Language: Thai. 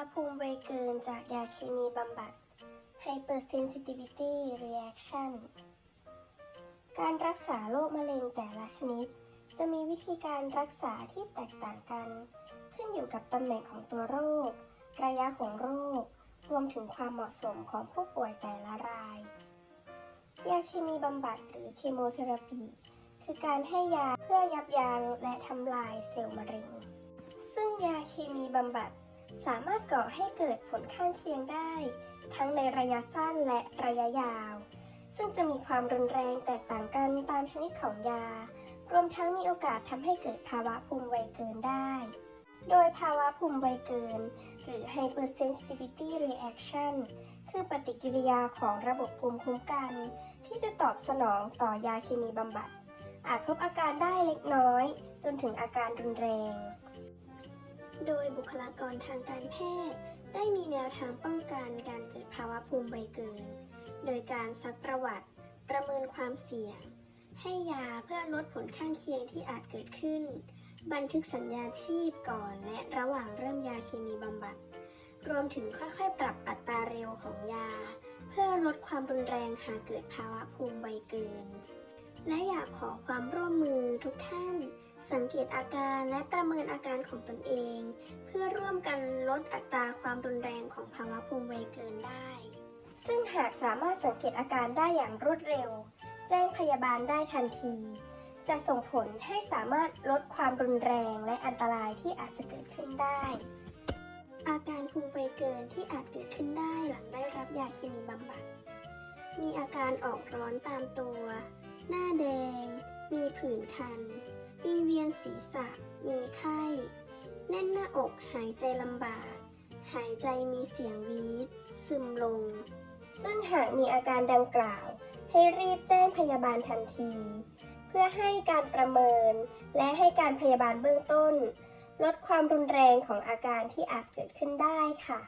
ะภูมิไวเกินจากยาเคมีบำบัด Hypersensitivity Reaction การรักษาโรคมะเร็งแต่ละชนิด จะมีวิธีการรักษาที่แตกต่างกัน ขึ้นอยู่กับตำแหน่งของตัวโรค ระยะของโรค รวมถึงความเหมาะสมของผู้ป่วยแต่ละราย ยาเคมีบำบัดหรือเคมเทอราปีคือการให้ยาเพื่อยับยั้งและทำลายเซลล์มะเร็ง ซึ่งยาเคมีบำบัด สามารถก่อให้เกิดผลข้างเคียงได้ ทั้งในระยะสั้นและระยะยาว ซึ่งจะมีความรุนแรงแตกต่างกันตามชนิดของยา รวมทั้งมีโอกาสทำให้เกิดภาวะภูมิไวเกินได้ โดยภาวะภูมิไวเกิน หรือ hypersensitivity reaction คือปฏิกิริยาของระบบภูมิคุ้มกัน ที่จะตอบสนองต่อยาเคมีบำบัด อาจพบอาการได้เล็กน้อย จนถึงอาการรุนแรง โดยบุคลากรทางการแพทย์ ได้มีแนวทางป้องกันการเกิดภาวะภูมิไวเกิน โดยการซักประวัติ ประเมินความเสี่ยง ให้ยาเพื่อลดผลข้างเคียงที่อาจเกิดขึ้น บันทึกสัญญาชีพก่อนและระหว่างเริ่มยาเคมีบำบัด รวมถึงค่อยๆ ปรับอัตราเร็วของยา เพื่อลดความรุนแรงหากเกิดภาวะภูมิไวเกิน และอยากขอความร่วมมือทุกท่าน สังเกตอาการและประเมินอาการของตนเอง เพื่อร่วมกันลดอัตราความรุนแรงของภาวะภูมิไวเกินได้ ซึ่งหากสามารถสังเกตอาการได้อย่างรวดเร็ว แจ้งพยาบาลได้ทันที จะส่งผลให้สามารถลดความรุนแรงและอันตรายที่อาจจะเกิดขึ้นได้ อาการภูมิไวเกินที่อาจเกิดขึ้นได้หลังได้รับยาเคมีบำบัด มีอาการออกร้อนตามตัว หน้าแดง มีผื่นคัน วิงเวียนศีรษะ มีไข้ แน่นหน้าอกหายใจลำบาก หายใจมีเสียงวีด ซึมลง ซึ่งหากมีอาการดังกล่าว ให้รีบแจ้งพยาบาลทันที เพื่อให้การประเมิน และให้การพยาบาลเบื้องต้น ลดความรุนแรงของอาการที่อาจเกิดขึ้นได้ค่ะ